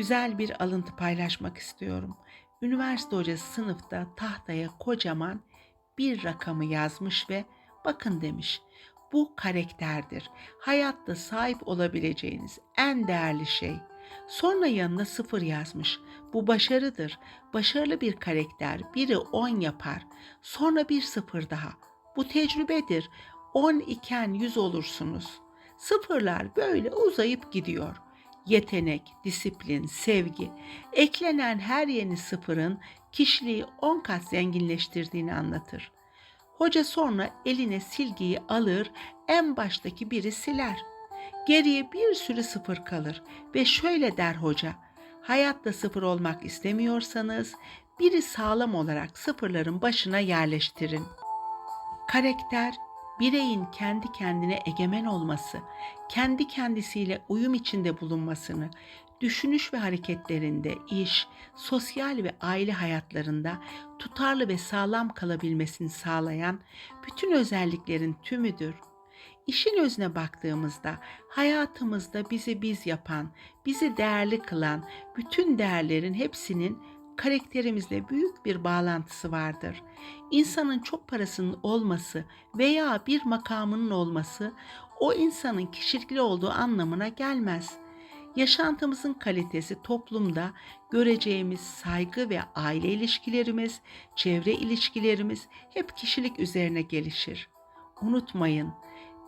güzel bir alıntı paylaşmak istiyorum. Üniversite hocası sınıfta tahtaya kocaman bir rakamı yazmış ve bakın demiş. Bu karakterdir. Hayatta sahip olabileceğiniz en değerli şey. Sonra yanına sıfır yazmış. Bu başarıdır. Başarılı bir karakter biri 10 yapar. Sonra bir sıfır daha. Bu tecrübedir. 10 iken 100 olursunuz. Sıfırlar böyle uzayıp gidiyor. Yetenek, disiplin, sevgi, eklenen her yeni sıfırın kişiliği 10 kat zenginleştirdiğini anlatır. Hoca sonra eline silgiyi alır, en baştaki biri siler. Geriye bir sürü sıfır kalır ve şöyle der hoca. Hayatta sıfır olmak istemiyorsanız biri sağlam olarak sıfırların başına yerleştirin. Karakter bireyin kendi kendine egemen olması, kendi kendisiyle uyum içinde bulunmasını, düşünüş ve hareketlerinde, iş, sosyal ve aile hayatlarında tutarlı ve sağlam kalabilmesini sağlayan bütün özelliklerin tümüdür. İşin özüne baktığımızda hayatımızda bizi biz yapan, bizi değerli kılan bütün değerlerin hepsinin karakterimizle büyük bir bağlantısı vardır. İnsanın çok parasının olması veya bir makamının olması o insanın kişilikli olduğu anlamına gelmez. Yaşantımızın kalitesi toplumda göreceğimiz saygı ve aile ilişkilerimiz, çevre ilişkilerimiz hep kişilik üzerine gelişir. Unutmayın,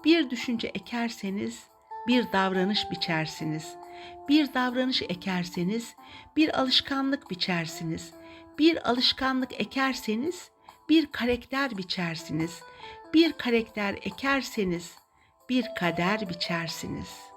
bir düşünce ekerseniz bir davranış biçersiniz. Bir davranış ekerseniz bir alışkanlık biçersiniz. Bir alışkanlık ekerseniz bir karakter biçersiniz. Bir karakter ekerseniz bir kader biçersiniz.''